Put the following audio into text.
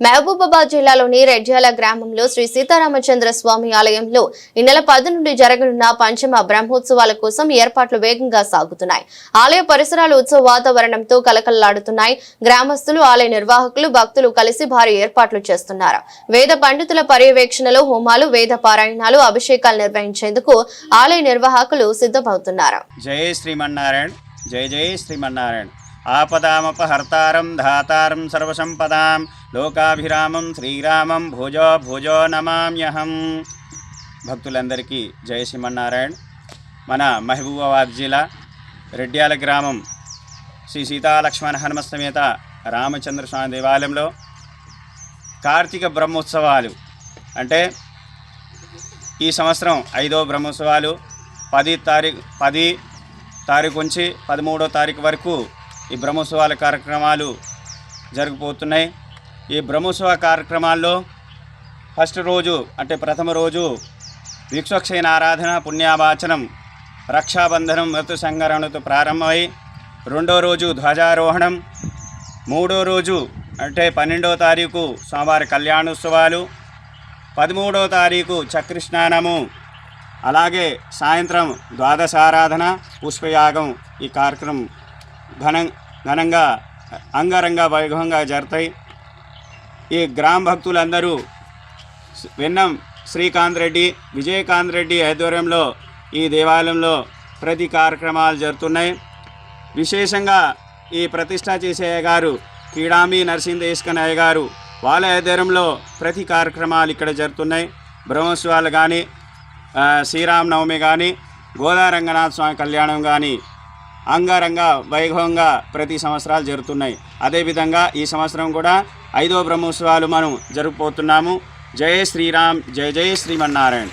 మహబూబాబాద్ జిల్లాలోని రెడ్యాల గ్రామంలో శ్రీ సీతారామచంద్ర స్వామి ఆలయంలో ఈ నెల పది నుండి జరగనున్న పంచమ బ్రహ్మోత్సవాల కోసం ఏర్పాట్లు వేగంగా సాగుతున్నాయి. ఆలయ పరిసరాలు ఉత్సవ వాతావరణంతో కలకలలాడుతున్నాయి. గ్రామస్తులు ఆలయ నిర్వాహకులు భక్తులు కలిసి భారీ ఏర్పాట్లు చేస్తున్నారు. వేద పండితుల పర్యవేక్షణలో హోమాలు వేద పారాయణాలు అభిషేకాలు నిర్వహించేందుకు ఆలయ నిర్వాహకులు సిద్ధమవుతున్నారు. జై శ్రీమన్నారాయణ జై జై శ్రీమన్నారాయణ. ఆపదామపహర్తారం ధాతారం సర్వసంపదాం. లోకాభిరామం శ్రీరామం భుజో భుజో నమామ్యహం. భక్తులందరికీ జయ శ్రీమన్నారాయణ. మన మహబూబాబాద్ జిల్లా రెడ్యాల గ్రామం శ్రీ సీతాలక్ష్మణ హనుమస్తమేత రామచంద్ర స్వామి దేవాలయంలో కార్తీక బ్రహ్మోత్సవాలు అంటే ఈ సంవత్సరం ఐదో బ్రహ్మోత్సవాలు. పది తారీఖు పది తారీఖు నుంచి పదమూడో తారీఖు వరకు ఈ బ్రహ్మోత్సవాల కార్యక్రమాలు జరిగిపోతున్నాయి ఈ బ్రహ్మోత్సవ కార్యక్రమాల్లో ఫస్ట్ రోజు అంటే ప్రథమ రోజు విక్షక్షయన ఆరాధన పుణ్యావాచనం రక్షాబంధనం మృతు సంగరణతో ప్రారంభమై రెండో రోజు ధ్వజారోహణం మూడో రోజు అంటే పన్నెండో తారీఖు స్వామివారి కళ్యాణోత్సవాలు పదమూడో తారీఖు చక్రస్నానము అలాగే సాయంత్రం ద్వాదశారాధన పుష్పయాగం ఈ కార్యక్రమం ఘన ఘనంగా అంగరంగ వైభవంగా జరుగుతాయి ఈ గ్రామ భక్తులందరూ వెన్నం శ్రీకాంత్ రెడ్డి విజయకాంత్ రెడ్డి ఆధ్వర్యంలో ఈ దేవాలయంలో ప్రతి కార్యక్రమాలు జరుగుతున్నాయి విశేషంగా ఈ ప్రతిష్ట చేసే గారు కీడాంబి నరసింహేశ్వరయ్య అయ్య గారు వాళ్ళ ఆధ్వర్యంలో ప్రతి కార్యక్రమాలు ఇక్కడ జరుగుతున్నాయి బ్రహ్మోత్సవాలు కానీ శ్రీరామనవమి కానీ గోదా రంగనాథ స్వామి కళ్యాణం కానీ అంగారంగ వైభవంగా ప్రతి సంవత్సరాలు జరుగుతున్నాయి. అదేవిధంగా ఈ సంవత్సరం కూడా ఐదో బ్రహ్మోత్సవాలు మనం జరుపుపోతున్నాము జయ శ్రీరామ్ జయ జయ శ్రీమన్నారాయణ.